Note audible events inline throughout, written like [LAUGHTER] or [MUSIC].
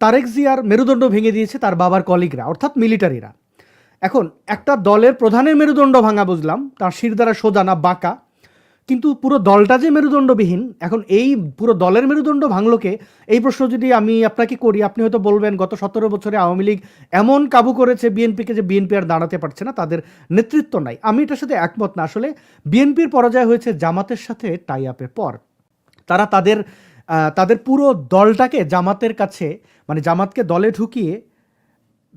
তারেক জিয়ার মেরুদণ্ড ভেঙে দিয়েছে তার বাবার কলিগরা, অর্থাৎ মিলিটারিরা। এখন একটা দলের প্রধানের মেরুদণ্ড ভাঙা বুঝলাম, তার শির দ্বারা সোজা না বাঁকা, কিন্তু পুরো দলটা যে মেরুদণ্ডবিহীন, এখন এই পুরো দলের মেরুদণ্ড ভাঙলোকে, এই প্রশ্ন যদি আমি আপনাকে করি, আপনি হয়তো বলবেন গত সতেরো বছরে আওয়ামী লীগ এমন কাবু করেছে বিএনপিকে যে বিএনপি আর দাঁড়াতে পারছে না, তাদের নেতৃত্ব নাই। আমি এটার সাথে একমত না। আসলে বিএনপির পরাজয় হয়েছে জামাতের সাথে টাই আপের পর। তারা তাদের তাদের পুরো দলটাকে জামাতের কাছে মানে জামাতকে দলে ঢুকিয়ে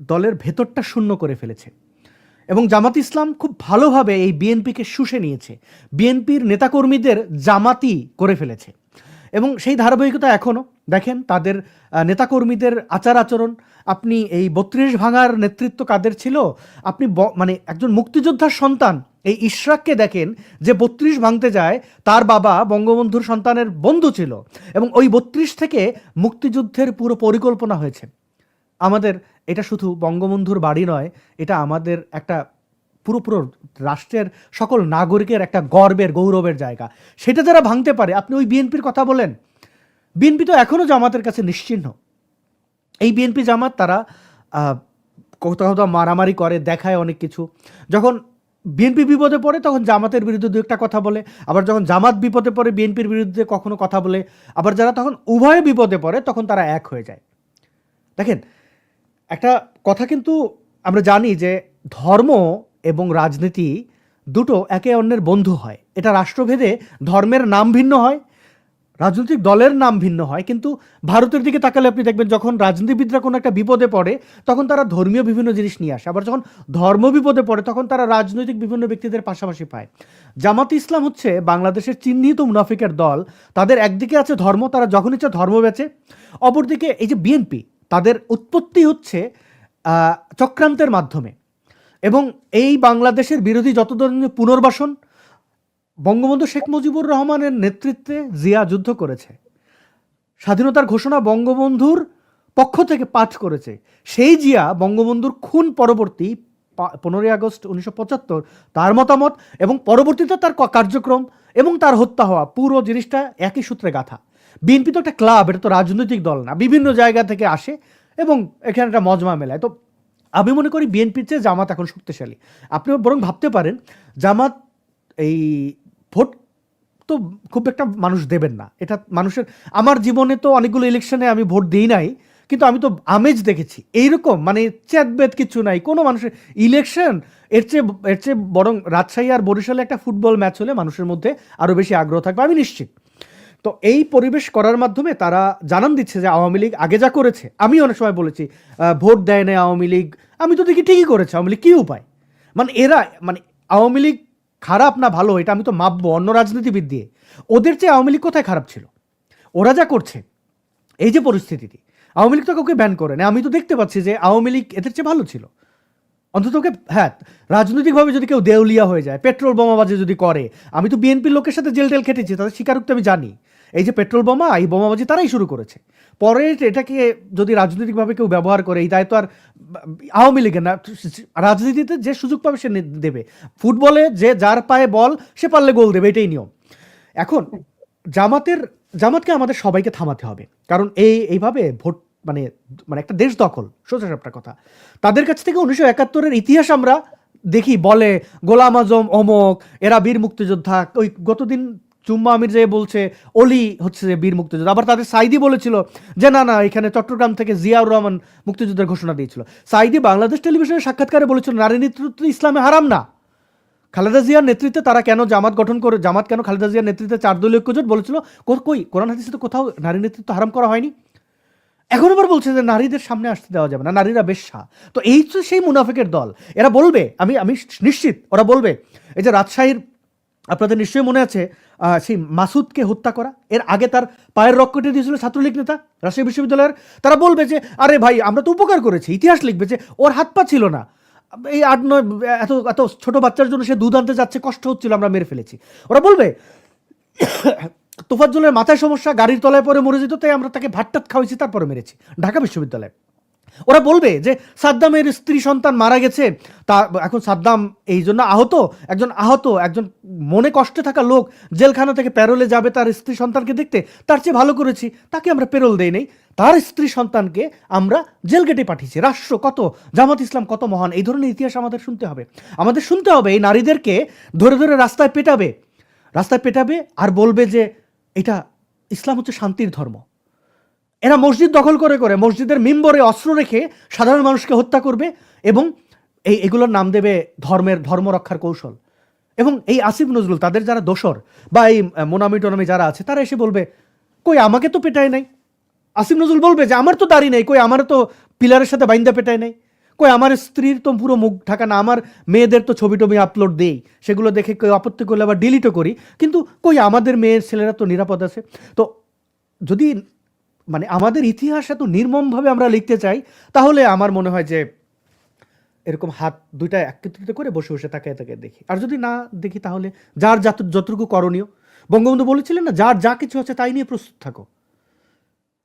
দলের ভেতরটা শূন্য করে ফেলেছে। এবং জামাত ইসলাম খুব ভালোভাবে এই বিএনপিকে শুষে নিয়েছে। বিএনপির নেতাকর্মীদের জামাতি করে ফেলেছে। এবং সেই ধারাবাহিকতা এখনও, দেখেন তাদের নেতাকর্মীদের আচার আচরণ, আপনি এই বত্রিশ ভাঙার নেতৃত্ব কাদের ছিল? আপনি মানে একজন মুক্তিযোদ্ধার সন্তান এই ইশরাককে দেখেন যে বত্রিশ ভাঙতে যায়, তার বাবা বঙ্গবন্ধুর সন্তানের বন্ধু ছিল এবং ওই বত্রিশ থেকে মুক্তিযুদ্ধের পুরো পরিকল্পনা হয়েছে। আমাদের এটা শুধু বঙ্গবন্ধুর বাড়ি নয়, এটা আমাদের একটা পুরো পুরো রাষ্ট্রের সকল নাগরিকের একটা গর্বের, গৌরবের জায়গা। সেটা যারা ভাঙতে পারে, আপনি ওই বিএনপির কথা বলেন। বিএনপি তো এখনও জামাতের কাছে নিশ্চিহ্ন। এই বিএনপি জামাত তারা কোথাও কোথাও মারামারি করে, দেখায় অনেক কিছু। যখন বিএনপি বিপদে পড়ে, তখন জামাতের বিরুদ্ধে দু একটা কথা বলে। আবার যখন জামাত বিপদে পড়ে, বিএনপির বিরুদ্ধে কখনো কথা বলে। আবার যারা তখন উভয়ে বিপদে পড়ে, তখন তারা এক হয়ে যায়। দেখেন, একটা কথা কিন্তু আমরা জানি যে ধর্ম এবং রাজনীতি দুটো একে অন্যের বন্ধু হয়। এটা রাষ্ট্রভেদে ধর্মের নাম ভিন্ন হয় রাজনৈতিক দলের নাম ভিন্ন হয়, কিন্তু ভারতের দিকে তাকালে আপনি দেখবেন যখন রাজনীতিবিদরা কোনো একটা বিপদে পড়ে, তখন তারা ধর্মীয় বিভিন্ন জিনিস নিয়ে আসে। আবার যখন ধর্ম বিপদে পড়ে, তখন তারা রাজনৈতিক বিভিন্ন ব্যক্তিদের পাশাপাশি পায়। জামাত ইসলাম হচ্ছে বাংলাদেশের চিহ্নিত মুনাফিকের দল। তাদের একদিকে আছে ধর্ম, তারা যখন ইচ্ছা ধর্ম বেচে অপরদিকে এই যে বিএনপি, তাদের উৎপত্তি হচ্ছে চক্রান্তের মাধ্যমে। এবং এই বাংলাদেশের বিরোধী যত ধরনের পুনর্বাসন বঙ্গবন্ধু শেখ মুজিবুর রহমানের নেতৃত্বে জিয়া যুদ্ধ করেছে। স্বাধীনতার ঘোষণা বঙ্গবন্ধুর পক্ষ থেকে পাঠ করেছে। সেই জিয়া বঙ্গবন্ধুর খুন পরবর্তী পনেরোই আগস্ট উনিশশো পঁচাত্তর তার মতামত এবং পরবর্তীতে তার কার্যক্রম এবং তার হত্যা হওয়া পুরো জিনিসটা একই সূত্রে গাথা। বিএনপি তো একটা ক্লাব, এটা তো রাজনৈতিক দল না, বিভিন্ন জায়গা থেকে আসে এবং এখানে একটা মজমা মেলায়। তো আমি মনে করি বিএনপির চেয়ে জামাত এখন শক্তিশালী। আপনি বরং ভাবতে পারেন, জামাত এই ভোট তো খুব একটা মানুষ দেবেন না। এটা মানুষের, আমার জীবনে তো অনেকগুলো ইলেকশনে আমি ভোট দিই নাই, কিন্তু আমি তো আমেজ দেখেছি। এইরকম মানে চ্যাতবেদ কিছু নাই। কোনো মানুষের ইলেকশন এর চেয়ে এর চেয়ে বরং রাজশাহী আর বরিশালে একটা ফুটবল ম্যাচ হলে মানুষের মধ্যে আরও বেশি আগ্রহ থাকবে, আমি নিশ্চিত। তো এই পরিবেশ করার মাধ্যমে তারা জানান দিচ্ছে যে আওয়ামী লীগ আগে যা করেছে। আমি অনেক সময় বলেছি ভোট দেয় না আওয়ামী লীগ। আমি তো দেখি ঠিকই করেছে, আওয়ামী লীগ কী উপায়? মানে এরা মানে আওয়ামী লীগ খারাপ না ভালো, এটা আমি তো মাপবো, অন্য রাজনীতিবিদ দিয়ে। ওদের চেয়ে আওয়ামী লীগ কোথায় খারাপ ছিল? ওরা যা করছে, এই যে পরিস্থিতিটি, আওয়ামী লীগ তো কাউকে ব্যান করে না। আমি তো দেখতে পাচ্ছি যে আওয়ামী লীগ এদের চেয়ে ভালো ছিল। অন্তত ওকে হ্যাঁ রাজনৈতিকভাবে যদি কেউ দেউলিয়া হয়ে যায়, পেট্রোল বোমাবাজি যদি করে, আমি তো বিএনপির লোকের সাথে জেল টেল খেটেছি, তাদের স্বীকারোক্তি আমি জানি। এই যে পেট্রোল বোমা, এই বোমাবাজি তারাই শুরু করেছে। পরে এটাকে যদি রাজনৈতিকভাবে কেউ ব্যবহার করে, এই দায়িত্ব আর আওয়ামী লীগের না, রাজনীতিতে যে সুযোগ পাবে সে দেবে। ফুটবলে যে যার পায়ে বল, সে পারলে গোল দেবে, এটাই নিয়ম। এখন, জামাতের, জামাতকে আমাদের সবাইকে থামাতে হবে। কারণ এই, এইভাবে ভোট মানে মানে একটা দেশ দখল, সোজা কথা। তাদের কাছ থেকে উনিশশো একাত্তরের ইতিহাস আমরা দেখি, বলে গোলাম আজম, অমক, এরা বীর মুক্তিযোদ্ধা, ওই গতদিন চুম্মা আমির যে বলছে, অলি হচ্ছে যে বীর মুক্তিযোদ্ধা। আবার তাদের সাইদি বলেছিল যে, না না, এখানে চট্টগ্রাম থেকে জিয়াউর রহমান মুক্তিযুদ্ধের ঘোষণা দিয়েছিল। সাইদি বাংলাদেশ টেলিভিশনের সাক্ষাৎকারে বলেছিল, নারী নেতৃত্ব ইসলামে হারাম না। খালেদা জিয়ার নেতৃত্বে তারা কেন জামাত গঠন করে, জামাত কেন খালেদা জিয়ার নেতৃত্বে চার দলীয় ঐক্যজোট বলেছিল কই, কোরআন হাদিসে তো কোথাও নারী নেতৃত্ব হারাম করা হয়নি। এখন আবার বলছে যে, নারীদের সামনে আসতে দেওয়া যাবে না, নারীরা বেশ্যা। তো এই তো সেই মুনাফিকের দল। এরা বলবে, আমি আমি নিশ্চিত, ওরা বলবে, এই যে রাজশাহীর আপনাদের নিশ্চয়ই মনে আছে সেই মাসুদকে হত্যা করা। এর আগে তার পায়ের রক কেটে দিয়েছিল ছাত্রলীগ নেতা, রাজশাহী বিশ্ববিদ্যালয়ের। তারা বলবে যে, আরে ভাই, আমরা তো উপকার করেছি। ইতিহাস লিখবে যে, ওর হাত পা ছিল না। এই আট নয়, এত এত ছোট বাচ্চার জন্য সে দুধ আনতে যাচ্ছে, কষ্ট হচ্ছিল, আমরা মেরে ফেলেছি। ওরা বলবে, তোফাজ্জলের মাথায় সমস্যা, গাড়ির তলায় পরে মরে যেত, তাই আমরা তাকে ভাতটাত খাওয়াইছি, তারপরে মেরেছি। ঢাকা বিশ্ববিদ্যালয়ে। ওরা বলবে যে সাদ্দামের স্ত্রী সন্তান মারা গেছে, তা এখন সাদ্দাম এই জন্য আহত, একজন আহত, একজন মনে কষ্টে থাকা লোক জেলখানা থেকে প্যারোলে যাবে তার স্ত্রী সন্তানকে দেখতে, তার চেয়ে ভালো করেছি, তাকে আমরা পেরোল দেই নেই, তার স্ত্রী সন্তানকে আমরা জেল গেটে পাঠিয়েছি, রাষ্ট্র কত, জামাত ইসলাম কত মহান, এই ধরনের ইতিহাস আমাদের শুনতে হবে। আমাদের শুনতে হবে এই নারীদেরকে ধরে ধরে রাস্তায় পেটাবে রাস্তায় পেটাবে আর বলবে যে এটা ইসলাম হচ্ছে শান্তির ধর্ম। এরা মসজিদ দখল করে করে মসজিদের মিম্বরে অস্ত্র রেখে সাধারণ মানুষকে হত্যা করবে এবং এই এগুলোর নাম দেবে ধর্মের, ধর্ম রক্ষার কৌশল। এবং এই আসিফ নজরুল, তাদের যারা দোসর বা এই মোনামি টোনামি যারা আছে, তারা এসে বলবে, কই, আমাকে তো পেটায় নাই। আসিফ নজরুল বলবে যে, আমার তো দাড়ি নেই। কই, আমার তো পিলারের সাথে বাইন্দা পেটায় নাই? কই, আমার স্ত্রীর তো পুরো মুখ ঢাকা না, আমার মেয়েদের তো ছবি টবি আপলোড দেই। সেগুলো দেখে কেউ আপত্তি করলে আবার ডিলিটও করি। কিন্তু, কই, আমাদের মেয়ের ছেলেরা তো নিরাপদ আছে? তো যদি মানে আমাদের ইতিহাস এত নির্মমভাবে আমরা লিখতে চাই, তাহলে আমার মনে হয় যে এরকম হাত দুইটা একত্রিত করে বসে বসে তাকায় তাকে দেখি। আর যদি না দেখি তাহলে যার যত যতটুকু করণীয়। বঙ্গবন্ধু বলেছিলেন না, যার যা কিছু আছে তাই নিয়ে প্রস্তুত থাকো।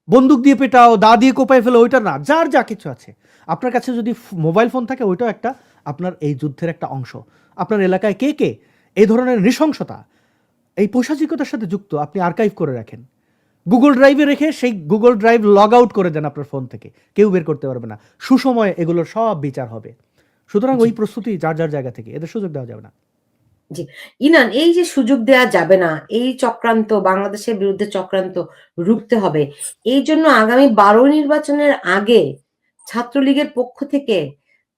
বন্দুক দিয়ে পেটাও, দা দিয়ে কোপায় ফেলো, ওইটা না, যার যা কিছু আছে। আপনার কাছে যদি মোবাইল ফোন থাকে, ওইটাও একটা আপনার এই যুদ্ধের একটা অংশ। আপনার এলাকায় কে কে? এই ধরনের নৃশংসতা, এই পৈশাচিকতার সাথে যুক্ত, আপনি আর্কাইভ করে রাখেন। গুগল ড্রাইভে রেখে সেই গুগল ড্রাইভ লগ আউট করে দেন আপনার ফোন থেকে। কেউ বের করতে পারবে না। সুসময়ে এগুলোর সব বিচার হবে। সুতরাং ওই প্রস্তুতি যার যার জায়গা থেকে এদের সুযোগ দেওয়া যাবে না। জি। ইনান এই যে সুযোগ দেওয়া যাবে না এই চক্রান্ত বাংলাদেশের বিরুদ্ধে চক্রান্ত রুখতে হবে এই জন্য আগামী বারো নির্বাচনের আগে ছাত্রলীগের পক্ষ থেকে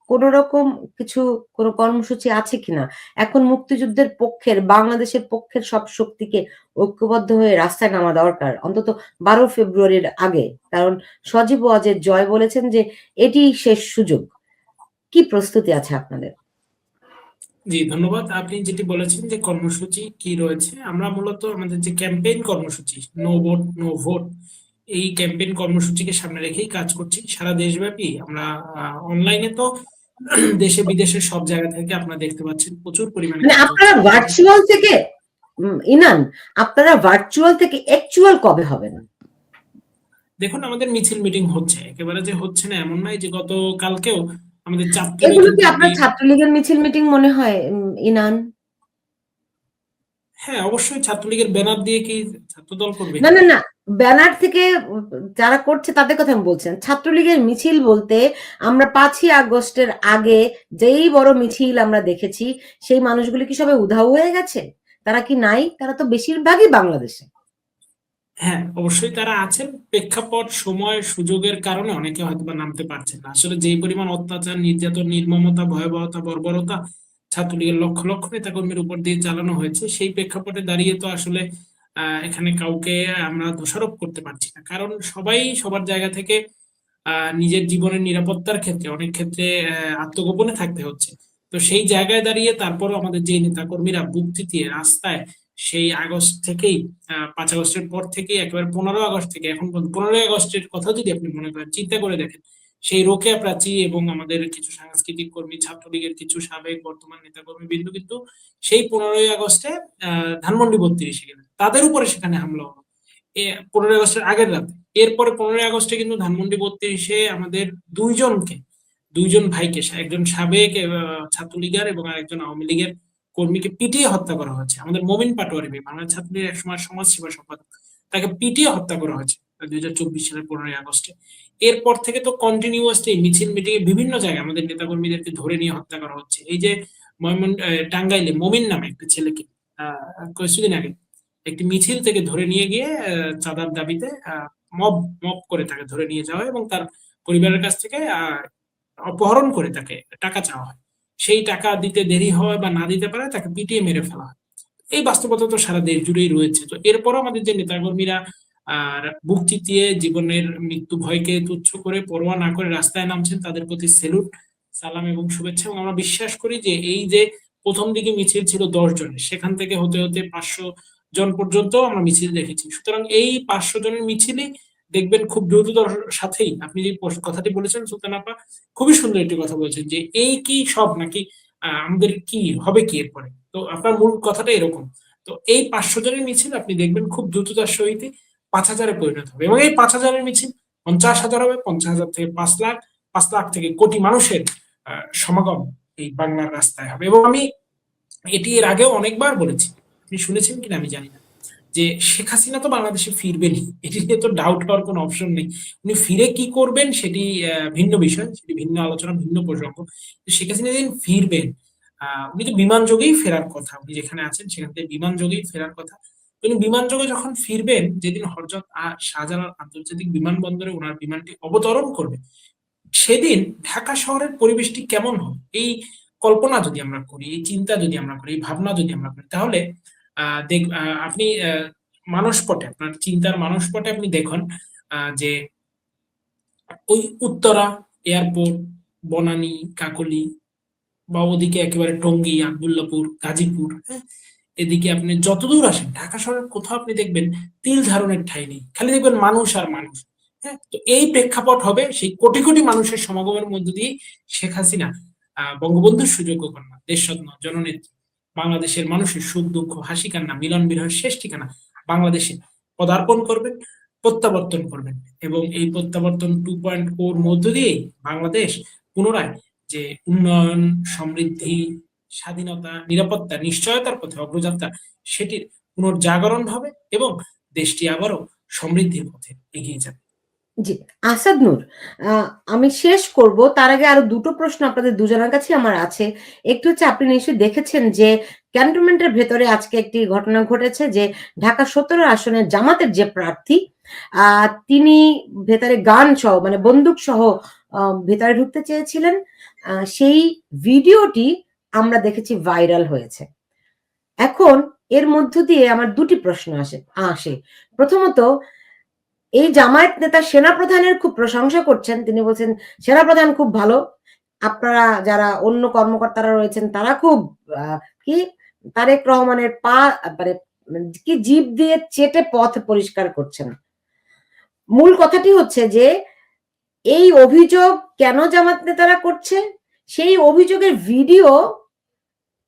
কোন রকম কিছু, কোনো কর্মসূচি আছে কিনা? এখন মুক্তিযুদ্ধের পক্ষের, বাংলাদেশের পক্ষের সব শক্তিকে ঐক্যবদ্ধ হয়ে রাস্তায় নামা দরকার। অন্তত বারো ফেব্রুয়ারির আগে। কারণ সজীব ওয়াজের জয় বলেছেন যে, এটি শেষ সুযোগ। কি প্রস্তুতি আছে আপনাদের? জি, ধন্যবাদ। আপনি যেটি বলেছেন যে, কর্মসূচি কি রয়েছে, আমরা মূলত আমাদের যে ক্যাম্পেইন কর্মসূচি, নো ভোট নো ভোট, এই ক্যাম্পেইন কর্মসূচিকে সামনে রেখেই কাজ করছি। সারা দেশব্যাপী আমরা অনলাইনে তো [CLEARS THROAT] দেশে বিদেশে সব জায়গা থেকে আপনারা দেখতে পাচ্ছেন প্রচুর পরিমাণে মানে আপনারা ভার্চুয়াল থেকে ইনান আপনারা ভার্চুয়াল থেকে অ্যাকচুয়াল কবে হবেন? দেখুন আমাদের মিছিল মিটিং হচ্ছে। একেবারে যে হচ্ছে না এমন নয় যে গত কালকেও আমাদের চাঁদপুরে এগুলো কি আপনার ছাত্রলীগের মিছিল মিটিং মনে হয় ইনান? হ্যাঁ অবশ্যই ছাত্রলীগের ব্যানার দিয়ে কি ছাত্রদল করবে? না না না ব্যানার থেকে যারা করছে তাদের কথা আমি বলছেন ছাত্রলীগের মিছিল বলতে আমরা পাঁচই আগস্টের আগে যেই বড় মিছিল আমরা দেখেছি, সেই মানুষগুলি কি সবাই উধাও হয়ে গেছে? তারা কি নাই? তারা তো বেশিরভাগই বাংলাদেশে। হ্যাঁ অবশ্যই তারা আছেন। প্রেক্ষাপট, সময়, সুযোগের কারণে অনেকে হয়তো বা নামতে পারছেন না। আসলে যেই পরিমাণ অত্যাচার, নির্যাতন, নির্মমতা, ভয়াবহতা, বর্বরতা ছাত্রলীগের লক্ষ লক্ষ নেতাকর্মীর উপর দিয়ে চালানো হয়েছে, সেই প্রেক্ষাপটে দাঁড়িয়ে তো আসলে এখানে কাউকে আমরা দোষারোপ করতে পারছি না। কারণ সবাই সবার জায়গা থেকে নিজের জীবনের নিরাপত্তার ক্ষেত্রে, অনেক ক্ষেত্রে আত্মগোপনে থাকতে হচ্ছে। তো সেই জায়গায় দাঁড়িয়ে তারপরও আমাদের যে নেতাকর্মীরা বুক দিয়ে রাস্তায় সেই আগস্ট থেকেই পাঁচ আগস্টের পর থেকেই, একেবারে পনেরো আগস্ট থেকে, এখন পনেরোই আগস্টের কথা যদি আপনি মনে করেন, চিন্তা করে দেখেন সেই রোকেয়া প্রাচী এবং আমাদের কিছু সাংস্কৃতিক কর্মী, ছাত্রলীগের কিছু সাবেক বর্তমান নেতাকর্মী বিন্দু কিন্তু সেই পনেরোই আগস্টে ধানমন্ডি বত্রিশে গেলেন। তাদের উপরে সেখানে হামলা হলো। পনেরোই আগস্টের আগের রাতে। এরপরে পনেরোই আগস্টে কিন্তু ধানমন্ডি বত্রিশে আমাদের দুইজনকে, দুইজন ভাইকে একজন সাবেক ছাত্রলীগের এবং আরেকজন আওয়ামী লীগের কর্মীকে পিটিয়ে হত্যা করা হয়েছে। আমাদের মমিন পাটোয়ারি বাংলা ছাত্রলীগের একসময় সমাজ সেবা সম্পাদক, তাকে পিটিয়ে হত্যা করা হয়েছে। দুই হাজার চব্বিশ সালের পনেরোই আগস্টে। এরপর থেকে তো কন্টিনিউয়াসলি মিছিল মিটিং বিভিন্ন জায়গায় আমাদের নেতাকর্মীদেরকে ধরে নিয়ে হত্যা করা হচ্ছে। এই যে ময়মন টাঙ্গাইলে মমিন নামে একটা ছেলেকে কিছুদিন আগে একটি মিছিল থেকে ধরে নিয়ে গিয়ে চাঁদার দাবিতে মব মব করে তাকে ধরে নিয়ে যাওয়া হয় এবং তার পরিবারের কাছ থেকে অপহরণ করে তাকে টাকা চাওয়া হয়। সেই টাকা দিতে দেরি হয় বা না দিতে পারে তাকে পিটিয়ে মেরে ফেলা হয়। এই বাস্তবতা তো সারা দেশ জুড়েই রয়েছে। তো এরপরও আমাদের যে নেতাকর্মীরা আর বুক চিতিয়ে জীবনের মৃত্যু ভয়কে তুচ্ছ করে পরোয়া না করে রাস্তায় নামছেন তাদের প্রতি সেলুট, সালাম এবং শুভেচ্ছা। এবং আমরা বিশ্বাস করি যে এই যে প্রথম দিকে মিছিল ছিল দশ জনের সেখান থেকে হতে হতে পাঁচশো জন পর্যন্ত আমরা মিছিল দেখেছি। সুতরাং এই পাঁচশো জনের মিছিলই দেখবেন খুব দ্রুততার সাথেই, আপনি যে কথাটি বলেছেন সুলতান আপা, খুবই সুন্দর একটি কথা বলেছেন যে এই কি সব নাকি আমাদের কি, হবে কি এরপরে? তো আপনার মূল কথাটা এরকম। তো এই পাঁচশো জনের মিছিল আপনি দেখবেন খুব দ্রুততার সহিত পাঁচ হাজারে পরিণত হবে। এবং এই পাঁচ হাজারের মিছিল পঞ্চাশ হাজার হবে পঞ্চাশ হাজার থেকে পাঁচ লাখ পাঁচ লাখ থেকে কোটি মানুষের সমাগম এই বাংলার রাস্তায় হবে। এবং আমি এটি এর আগেও অনেকবার বলেছি। আপনি শুনেছেন কিনা আমি জানি না। যে শেখ হাসিনা তো বাংলাদেশে ফিরবেনই। এটি নিয়ে তো ডাউট হওয়ার কোনো অপশন নেই। উনি ফিরে কি করবেন সেটি ভিন্ন বিষয় সেটি ভিন্ন আলোচনা ভিন্ন প্রসঙ্গ। শেখ হাসিনা যেদিন ফিরবেন আহ, উনি তো বিমান যোগেই ফেরার কথা। উনি যেখানে আছেন সেখান থেকে বিমান যোগেই ফেরার কথা। তো উনি বিমান যোগে যখন ফিরবেন, যেদিন হরজত শাহজালাল আন্তর্জাতিক বিমানবন্দরে ওনার বিমানটি অবতরণ করবে, সেদিন ঢাকা শহরের পরিবেশটি কেমন হবে? এই কল্পনা যদি আমরা করি, এই চিন্তা যদি আমরা করি, এই ভাবনা যদি আমরা করি, তাহলে দেখ আপনি মানসপটে, আপনার চিন্তার মানসপটে আপনি দেখুন যে ওই উত্তরা এয়ারপোর্ট, বনানী, কাকলি বা ওদিকে একেবারে টঙ্গী, আবদুল্লাপুর, গাজীপুর হ্যাঁ? এদিকে আপনি যতদূর আসেন, ঢাকা শহরের কোথাও আপনি দেখবেন তিল ধারণের ঠাঁই নেই। খালি দেখবেন মানুষ আর মানুষ হ্যাঁ? তো এই প্রেক্ষাপট হবে সেই কোটি কোটি মানুষের সমাগমের মধ্য দিয়ে শেখ হাসিনা বঙ্গবন্ধুর সুযোগ্য কন্যা, দেশরত্ন, জননেত্রী, বাংলাদেশের মানুষের সুখ, দুঃখ, হাসি, কান্না, মিলন, বিরহের শেষ ঠিকানা বাংলাদেশে পদার্পণ করবেন, প্রত্যাবর্তন করবেন এবং এই প্রত্যাবর্তন টু পয়েন্ট ওর মধ্য দিয়েই বাংলাদেশ পুনরায় যে উন্নয়ন, সমৃদ্ধি স্বাধীনতা, নিরাপত্তা, নিশ্চয়তার পথে অগ্রযাত্রা সেটির পুনর্জাগরণ হবে এবং দেশটি আবারও সমৃদ্ধির পথে এগিয়ে যাবে। জি, আসাদ নূর আমি শেষ করব। তার আগে আরও দুটো প্রশ্ন আপনাদের দুজনের কাছে আমার আছে। একটু হচ্ছে আপনি নিশ্চয়ই দেখেছেন যে ক্যান্টনমেন্টের ভেতরে আজকে একটি ঘটনা ঘটেছে যে ঢাকা সতেরো আসনের জামাতের যে প্রার্থী তিনি ভেতরে গান সহ মানে বন্দুক সহ ভেতরে ঢুকতে চেয়েছিলেন। সেই ভিডিওটি আমরা দেখেছি ভাইরাল হয়েছে। এখন এর মধ্য দিয়ে আমার দুটি প্রশ্ন আসে আসে। প্রথমত, এই জামায়াত নেতা সেনাপ্রধানের খুব প্রশংসা করছেন। তিনি বলছেন, সেনাপ্রধান খুব ভালো। আপনারা যারা অন্য কর্মকর্তারা রয়েছেন, তারা খুব কি? তারেক রহমানের পা মানে কি জিভ দিয়ে চেটে পথ পরিষ্কার করছেন। মূল কথাটি হচ্ছে যে, এই অভিযোগ কেন জামাত নেতারা করছে? সেই অভিযোগের ভিডিও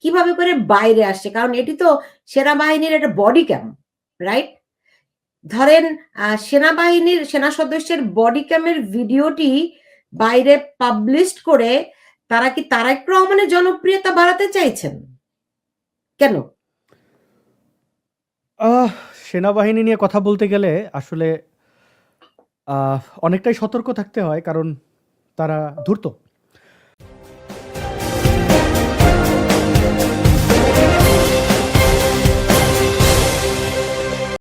কীভাবে করে বাইরে আসছে? কারণ এটি তো সেনাবাহিনীর একটা বডি ক্যাম রাইট ধরেন সেনাবাহিনীর সেনা সদস্যের বডি ক্যামের ভিডিওটি বাইরে পাবলিশ করে তারা কি তারেক রহমানের জনপ্রিয়তা বাড়াতে চাইছেন? কেন? সেনাবাহিনী নিয়ে কথা বলতে গেলে আসলে অনেকটাই সতর্ক থাকতে হয়, কারণ তারা ধূর্ত।